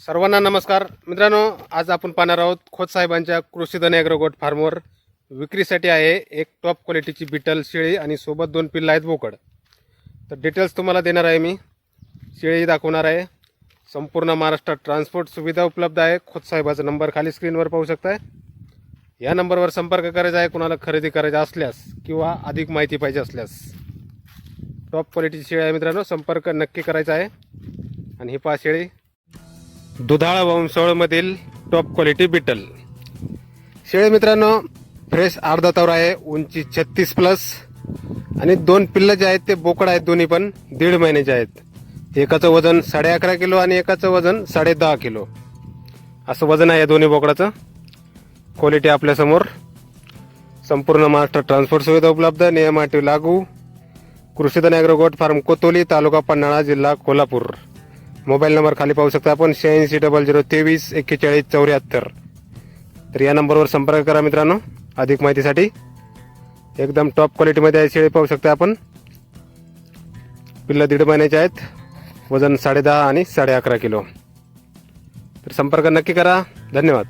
सर्वांना नमस्कार. मित्रांनो आज आपण पाहणार आहोत खोत साहेबांच्या कृषीधन ॲग्रोगोट फार्मवर विक्रीसाठी आहे एक टॉप क्वालिटीची बिटल शेळी आणि सोबत दोन पिल्लं आहेत बोकड. तर डिटेल्स तुम्हाला देणार आहे मी. शेळी दाखवणार आहे. संपूर्ण महाराष्ट्रात ट्रान्सपोर्ट सुविधा उपलब्ध आहे. खोत साहेबाचा नंबर खाली स्क्रीनवर पाहू शकताय. या नंबरवर संपर्क करायचा आहे. कुणाला खरेदी करायचा असल्यास किंवा अधिक माहिती पाहिजे असल्यास. टॉप क्वालिटीची शेळी आहे मित्रांनो संपर्क नक्की करायचा आहे. आणि ही पा शेळी. दुधाळ वंशवळमधील टॉप क्वालिटी बिटल शेळे मित्रांनो फ्रेश अर्धा तवर आहे उंची छत्तीस प्लस आणि दोन पिल्लं जे आहेत ते बोकड आहेत दोन्ही पण दीड महिन्याचे आहेत. एकाचं वजन साडे अकरा किलो आणि एकाचं वजन साडे दहा किलो. असं वजन आहे या दोन्ही बोकडाचं. क्वालिटी आपल्यासमोर संपूर्ण महाराष्ट्र ट्रान्सपोर्ट सुविधा उपलब्ध नियमाटी लागू. कृषीधन ॲग्रोगोट फार्म कोतोली तालुका पन्हाळा जिल्हा कोल्हापूर. मोबाईल नंबर खाली पाहू शकता आपण. शहाऐंशी डबल झिरो तेवीस एक्केचाळीस चौऱ्याहत्तर. तर या नंबरवर संपर्क करा मित्रांनो अधिक माहितीसाठी. एकदम टॉप क्वालिटीमध्ये आहे शेळी पाहू शकता आपण. पिल्लं दीड महिन्याचे आहेत. वजन साडेदहा आणि साडे अकरा किलो. तर संपर्क नक्की करा. धन्यवाद.